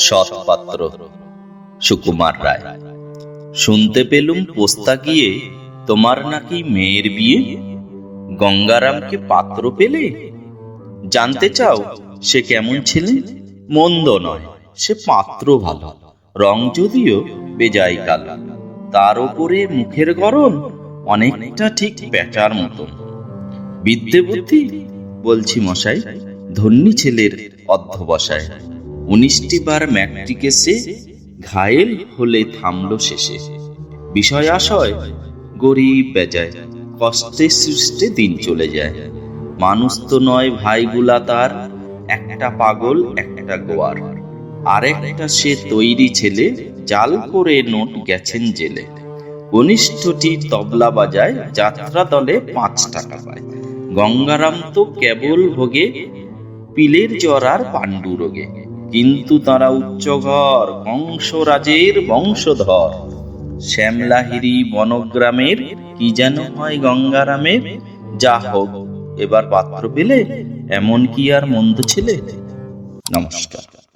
সৎপাত্র। সুকুমার রায়, শুনতে পেলুম পোস্তা গিয়ে তোমার নাকি মেয়ের বিয়ে? গঙ্গারামকে পাত্র পেলে? জানতে চাও সে কেমন ছেলে? মন্দ নয়, সে পাত্র ভালো। রং যদিও বেজাই কালো, তার উপরে মুখের গরম অনেকটা ঠিক প্যাটার মতন। বিদ্যে বুদ্ধি, বলছি মশাই, ধন্যী ছেলের অধ্যবসায়। উনিশটি বার ম্যাট্রিকে সে ঘায়েল হলে থামলো শেষে। বিষয় আশয়, গরিব বেজায়, কষ্টে সৃষ্টে দিন চলে যায়। মানুষ তো নয় ভাইগুলা তার, একটা পাগল, একটা গোয়ার। আর একটা সে তৈরি ছেলে, জাল করে নোট গেছেন জেলে। কনিষ্ঠটি তবলা বাজায়, যাত্রা দলে পাঁচ টাকা পায়। গঙ্গারাম তো কেবল ভোগে, পিলের জ্বর আর পাণ্ডু রোগে। কিন্তু তারা উচ্চঘর কংসরাজের বংশধর। শ্যামলাহিরি বনগ্রামের, কি যেন হয় গঙ্গারামের যা হোক, এবার পাত্র পেলে এমন কি আর মন্দ ছেলে? নমস্কার।